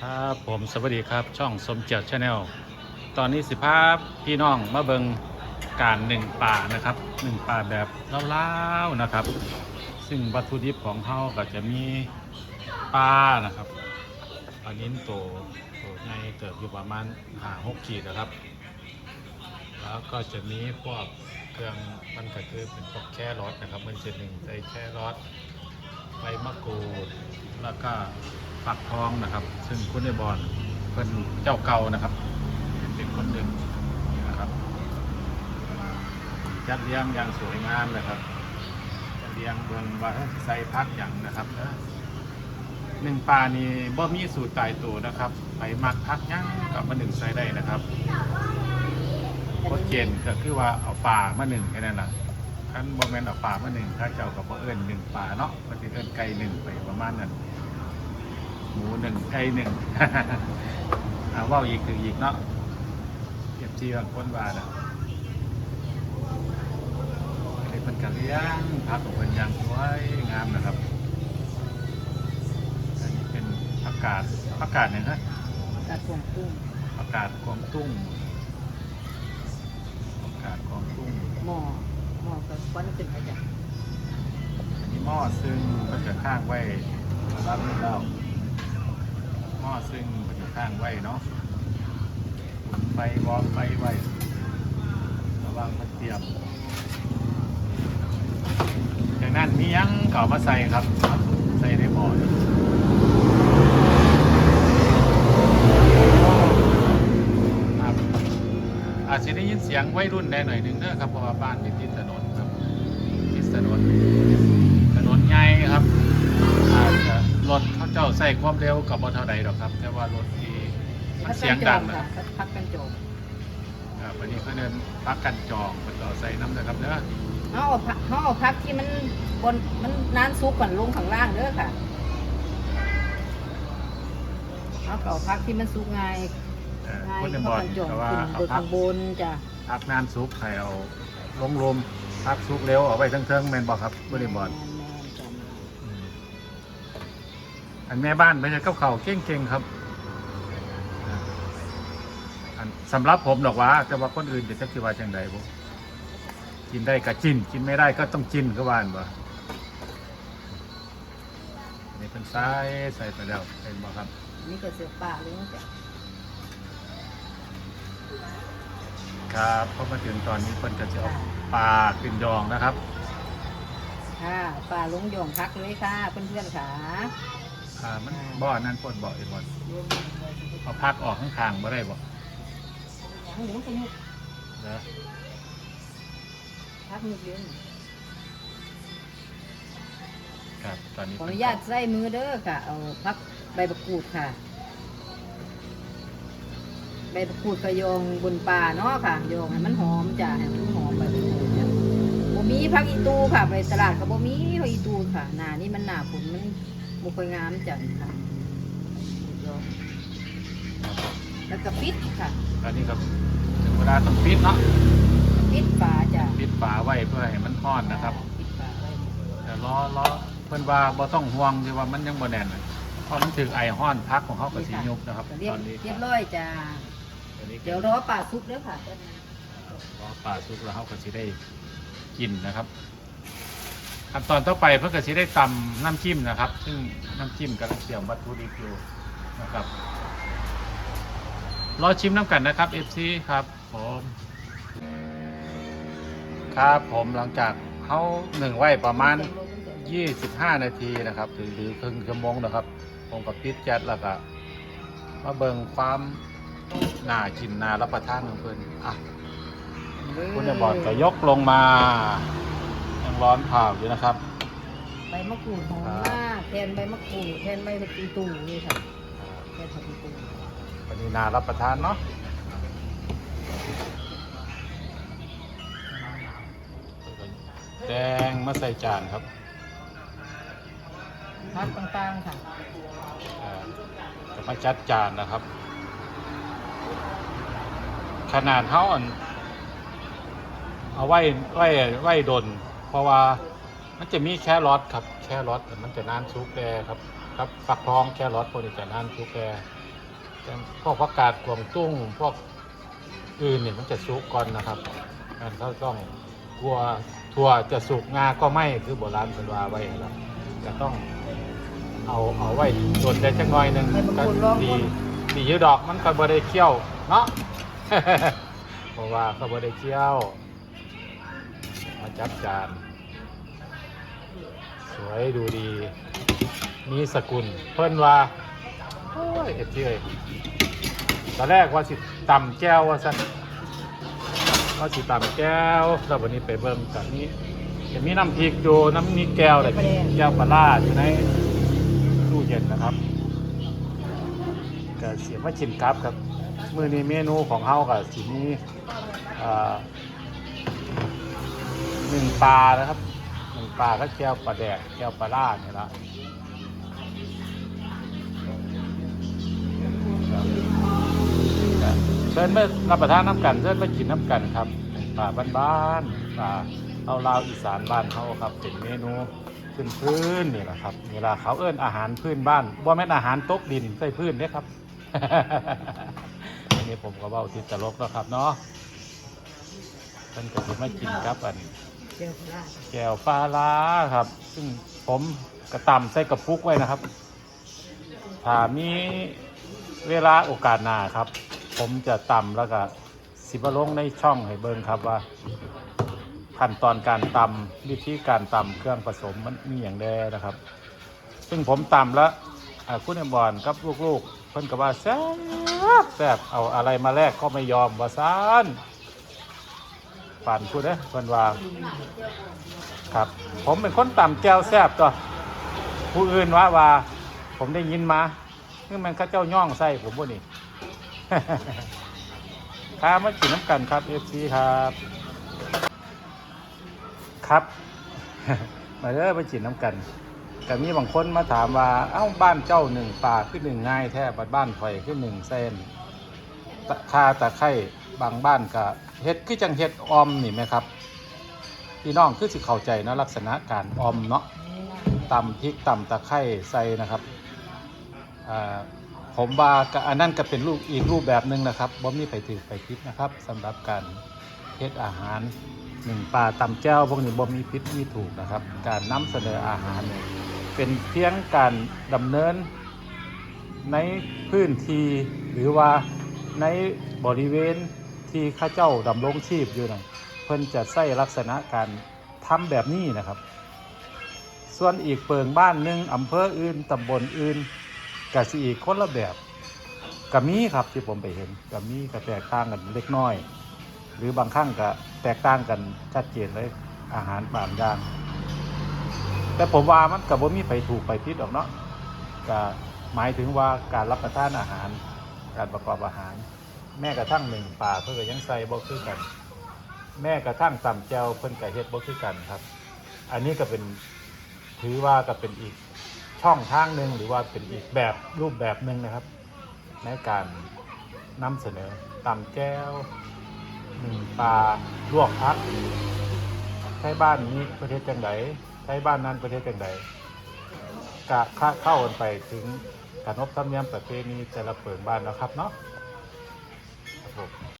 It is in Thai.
ครับผมสวัสดีครับช่องสมเจียรชาแนลตอนนี้สิภาพพี่น้องมาเบิงการหนึ่งป่านะครับหนึ่งป่าแบบเล่าๆนะครับ ซึ่งวัตถุดิบของเขาก็จะมีปลานะครับปลานิ้นโตโตใหญ่เติบอยู่ประมาณหาหกขีดนะครับ แล้วก็จะมีพวกเครื่องมันก็คือเป็นพวกแค่รสนะครับมันจะหนึ่งใส่แค่รสใบมะกรูดแล้วก็ ฝักทองนะครับ ซึ่งคุณในบอลเป็นเจ้าเก่านะครับ เป็นคนหนึ่งนะครับจัดเลี้ยงอย่างสวยงามนะครับจัดเลี้ยงเบืองว่าใส่พักอย่างนะครับหนึ่งปลานี่บ่มีสูตรตายตัวนะครับไปมักพักยังกับมาหนึ่งใส่ได้นะครับกฎเกณฑ์ก็คือว่าเอาปลามาหนึ่งแค่นั้นแหละขั้นบ่แมนเอาปลามาหนึ่งถ้าเจ้ากับบ่เอิ้นหนึ่งปลาเนาะมันสิเอิ้นไก่หนึ่งไปประมาณนั้น หมูหนึ่งไก่หนึ่งเอาเว่าอีกคืออีกเนาะเก็บจีบางคนว่าน่ะอันนี้เป็นกะเลี้ยงพักของเป็นอยางสวยงามนะครับ อันนี้เป็นผักกาดผักกาดเนี่ยฮะกระทรวงกุ้งผักกาดกวางตุ้งผักกาดกวางตุ้งหม้อหม้อกับควันขึ้นมาจากอันนี้หม้อซึ่งมันจะข้างไว้รับไม่เล่าหม้ อซึ่งมันจะข้างไว้เนาะไฟวอลไฟไว้ระวังมันเตียมจากนั้นมียังเก่ามาใส่ครับ ใส่ในหม้อครับอาจจะได้ยินเสียงวัยรุ่นแน่หน่อยหนึ่งเนอะครับเพราะว่าบ้านติดถนนครับ ที่ถนนถนนใหญ่ครับอาจจะรถ เขาเจ้าใส่ความเร็วกับบ่เท่าใดหรอกครับ แต่ว่ารถที่มันเสียงดังนะค่ะพักกันโจมครับวันนี้เขาเดินพักกันจองมันก็เอาใส่น้ำนะครับเด้อเขาเอาพักเขาเอาพักที่มันบนมันนานซุกก่อนลงข้างล่างเด้อค่ะเขาก็เอาพักที่มันซุกง่ายเอ่อง่ายคนในเขาบ่อนกันโจมแต่ว่าขึ้นเอาพับนข้ากงบนจ้ะพักนานซุปให้เอาลงลมพักซุปเร็วเอาไว้ทั้งเทิงๆแมนบอกครับบริบอล อันแม่บ้านไม่ใช่กับเขาวเก่งๆครับอ่าอันสำหรับผมดอกว่าแต่ว่าคนอื่นจะจักสิว่าจังใดบ่กินได้ก็กินกินไม่ได้ก็ต้องกินก็ว่าอันบ่อันนี้เป็นใส่ใส่ไปแล้วเป็นบ่ครับนี่ก็เสือป่าเลยนะจ้ะครับพอมาถึงตอนนี้คนก็จะเอาปลาขึ้นยองนะครับ ค่ะป่าลงหย่องพักเลยค่ะเพื่อนๆค่ะ อ่ามันบ่อนั่นปนบ่อเองบ่เอาพักออกข้างๆบ่ได้บ่ทั้งหมดก็ยุกเด้อพักยุกเยอะครับ ตอนนี้ขออนุญาตใส่มือเด้อค่ะ เอาพักใบมะกรูดค่ะ ใบมะกรูดกระยองบนป่าเนาะค่ะโยองให้มันหอมจ้ะให้มันหอมใบมะกรูดจ้ะบ่มีพักอีตูค่ะ ไปตลาดก็บ่มีพักอีตูค่ะหน้านี่มันหน้าฝนมัน บ่ค่อยงามจังค่ะ แล้วก็ปิดค่ะตอนนี้ครับถึงเวลาต้องปิดเนาะปิดฝาจ้ะปิดฝาไว้เพื่อให้มันทอดนะครับปิดฝาไว้แต่ล้อล้อเพื่อนว่าบ่ต้องห่วงที่ว่ามันยังบ่แน่นเลยเพราะมันถึงไอห้อนพักของเขากับสียุบนะครับเรียตบอนนี้เรียบร้อยจ้ะตอนนี้เดี๋ยวรอป่าซุปเด้อค่ะรอปลาสุกแล้วเขาก็สิได้กินนะครับ ขั้นตอนต่อไปเพื่อก็สิได้ตำน้ำจิ้มนะครับ ซึ่งน้ำจิ้มกำลังเตรียมวัตถุดิบอยู่นะครับรอชิมน้ำกันนะครับ FC ครับผมครับผมหลังจากเขาหนึ่งไว้ประมาณ 25 นาทีนะครับหรือครึ่งชั่วโมงนะครับ ผมกับปิดแก๊สแล้วก็มาเบิ่งความน่ากินน่ารับประทานของเพิ่อนอะคุณจะบอกก็ยกลงมา ร้อนเผาอยู่นะครับ ใบมะกรูดหอมมากแทนใบมะกรูดแทนใบผักอีตูนี่ค่ะแทนผักอีตูวันนี้น่ารับประทานเนาะแดงมาใส่จานครับพักต่างๆค่ะอ่าจะมาจัดจานนะครับ ขนาดเท่าอันเอาไว้ไว้ไว้ดน เพราะว่ามันจะมีแครอทครับแครอทแต่มันจะนานซุกแกครับครับฟักทองแครอทพวกนี้จะนานซุกแกแต่พวกผักกาดกวางตุ้งพวกอื่นเนี่ยมันจะสุกก่อนนะครับอันเขาต้องกลัวถั่วจะสุกงาก็ไม่คือโบราณเป็นว่าไว้แล้วจะต้องเอาเอาไว้โดนได้จังหน่อยหนึงให้บางก็คนลองดีคนดีอยู่ดอกมันก็บ่ได้เคี่ยวเนาะเพราะว่าเขาบ่ได้เคี่ยว มาจับจาน สวยดูดี มีสกุล เพิ่นว่าโอ้ยเอ็ดที่เลยตอนแรกว่าสิตำแก้วว่าสันว่าสิตำแก้วแล้ววันนี้ไปเบิ่งกับนี้จะมีน้ำพริกอยู่น้ำมีแก้วอะไรแก้วปลาร้าอยู่ในตู้เย็นนะครับก็เสียมาชิมครับครับ มือนี้เมนูของเฮากับสิมีอ่า หนึ่งปลานะครับหนึ่งปลาก็แก้วปลาแดกแก้วปลาล่าเนี่ยละเชิญมารับประทานน้ำกันเชิญมากินน้ำกันครับหนึ่งปลาบ้านๆปลาเอาลาวอีสานบ้านเขาครับ เป็นเมนูพื้นพื้นนี่แหละครับเวลาเขาเอื้นอาหารพื้นบ้านบ่แม่นอาหารตกดินใส่พื้นเด้ครับอันนี้ผมก็เบ้าติดตลกแล้วครับเนาะเพิ่นก็สิมากินครับอัน เจ้าพระแก้วปลาล้าครับ ซึ่งผมกระตำใส่กระปุกไว้นะครับถ้ามีเวลาโอกาสหน้าครับ ผมจะตำแล้วก็สิบลงในช่องให้เบิ่งครับว่าขั้นตอนการตำวิธีการตำเครื่องผสมมันมีอย่างใดนะครับ ซึ่งผมตำแล้วคุณเอมบอลกับลูกๆเพิ่นก็ว่าแซ่บแซ่บเอาอะไรมาแลกก็ไม่ยอมว่าซาน ป่านพูดเด้อเพิ่นว่าครับ ผมเป็นคนต่ำแก้วแซบตัวผู้อื่นว่าว่า ผมได้ยินมาคือมันข้าเจ้าย่องใส่ผมบ่นี่ครับมากินน้ำกันครับเอฟซีครับ ครับ มาเด้อมากินน้ำกันก็มีบางคนมาถามว่า เอ้าบ้านเจ้าหนึ่งป่าขึ้นหนึ่งง่ายแท้บัดบ้านข่อยขึ้นหนึ่งเส้นตะคาตะไคร่ บางบ้านก็เฮ็ดคือจังเฮ็ดออมนี่ไหมครับ พี่น้องคือสิเข้าใจเนาะลักษณะการออมเนาะตำพริกตำตะไคร้ใส่นะครับอ่าผมว่าก็อันนั้นก็เป็นรูปอีกรูปแบบหนึ่งนะครับบ่มีไปถือไปพิษนะครับสำหรับการเฮ็ดอาหารหนึ่งปลาตำแจ้วพวกนี้บ่มีพิษมีถูกนะครับ การนำเสนออาหารเนี่ยเป็นเพียงการดำเนินในพื้นที่หรือว่าในบริเวณ ที่ข้าเจ้าดำรงชีพอยู่นะเพิ่นจะใส่ลักษณะการทำแบบนี้นะครับ ส่วนอีกเปิงบ้านหนึ่งอำเภออื่นตำบลอื่นกะสิอีกคนละแบบกะมีครับที่ผมไปเห็นกะมีก็แตกต่างกันเล็กน้อย หรือบางครั้งก็แตกต่างกันชัดเจนเลยอาหารบางอย่างแต่ผมว่ามันกับว่ามีไปถูกไปผิดหรอกเนาะก็หมายถึงว่าการรับประทานอาหาร การประกอบอาหาร แม้กระทั่งหนึ่งป่าเพื่อก็ยังใส่บ่คือกัน แม่กระทั่งตำแจวเพิ่นกะเฮ็ดบ่คือกันครับ อันนี้ก็เป็นถือว่าก็เป็นอีกช่องทางหนึ่งหรือว่าเป็นอีกแบบรูปแบบหนึ่งนะครับ ในการนำเสนอตำแก้วหนึ่งปลาลวกพักใช้บ้านนี้ประเทศจังไดใช้บ้านนั้นประเทศจังไดกะค่าเข้ากันไปถึงขนบธรรมเนียมประเพณีแต่ละเปิดบ้านแล้วครับเนาะ ครับผม